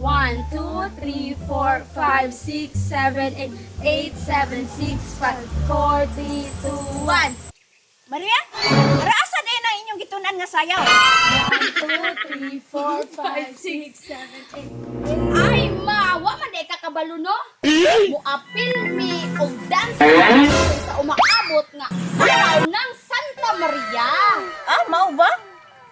One, two, three, four, five, six, seven, eight, eight, seven, six, five, four, three, two, one. Maria? Para asa din ang inyong gitunan nga sayaw? One, two, three, four, five, six, seven, eight. Ay, ma! Wa man day kakabalo, no? Muapil mi og dance sa umaabot nga araw ng Santa Maria. Ah, mao ba?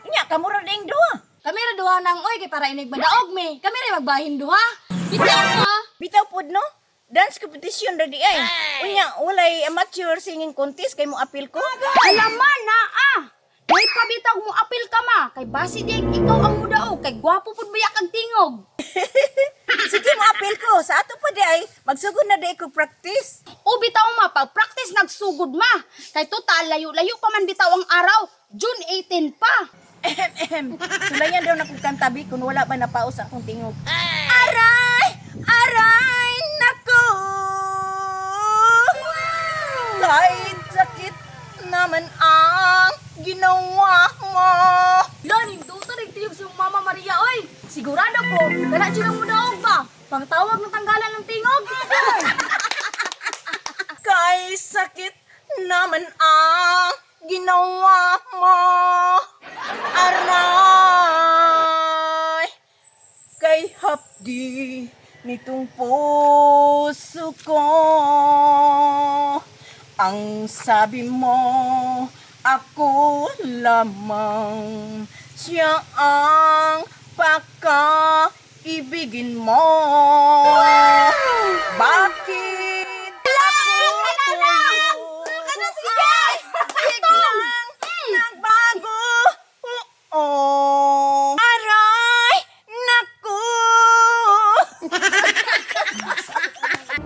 Nya, kamura ding duha. Kami ra duha nang oy kay para inig madaog mi. Kami ra magbahin duha. Bitaw mo. Bitaw pod no? Dance competition ra di ay. Unya, walay amateur singing contest kay mo apil ko. Alaman na ah. May pabitaw mo apil ka ma. Kay basi di ikaw ang mudaog. Kay gwapo pud biyak ang tingog. Sige mo apil ko. Sa ato pa di ay magsugod na di ko practice. O bitaw ma, pag practice nagsugod ma. Kay total layo-layo pa man bitaw ang araw. June 18 pa. Sulayan daw na kong kantabi kung wala ba napaos akong tingog. Aray! Aray! Nako! Kahit sakit naman ang ginawa mo. Lani, duta rin tiyog si Mama Maria, oy! Sigurado ko, gana siya lang mudaog ba? Pangtawag ng tanggalan ng tingog. Kahit sakit naman ang ginawa mo. Aray! Kay hapdi nitong puso ko. Ang sabi mo, ako lamang siya ang pagkaibigin mo. Bakit ako tuyo?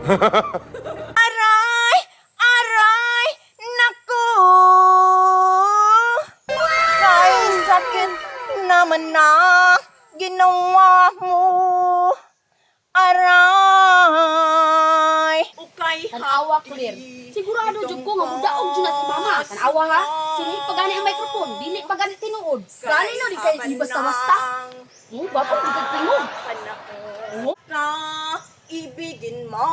Aray! Aray! Naku! Kahit sakit naman na ginawa mo. Aray! Ukay Tanawa clear. Sigurado jud ko nga mudaog jud na si Mama. Tanawa ha. Sini pagani ang microphone, dili pagani tinuod. Gani no di kay di basta-basta. Hmm, gwapo jud kay tingog. ka ibigin mo.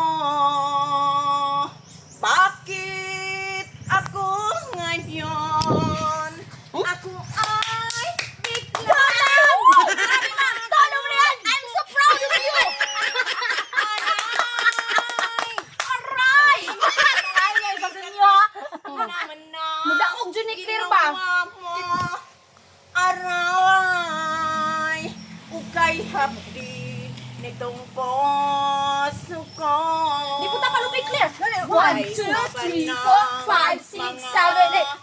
Bakit ako ngayon? Ako ay bigla Tolong yan! I'm so proud of you! Aray! Aray! Sabi niyo ha? naman na Mudaog jud ni clear ba? Aray, ukay hapdi nitong puso ko. Di po ta kalupay clear. One, 1, 2, two, 3, three, 4, four, 5, 6, 7, 8, 8,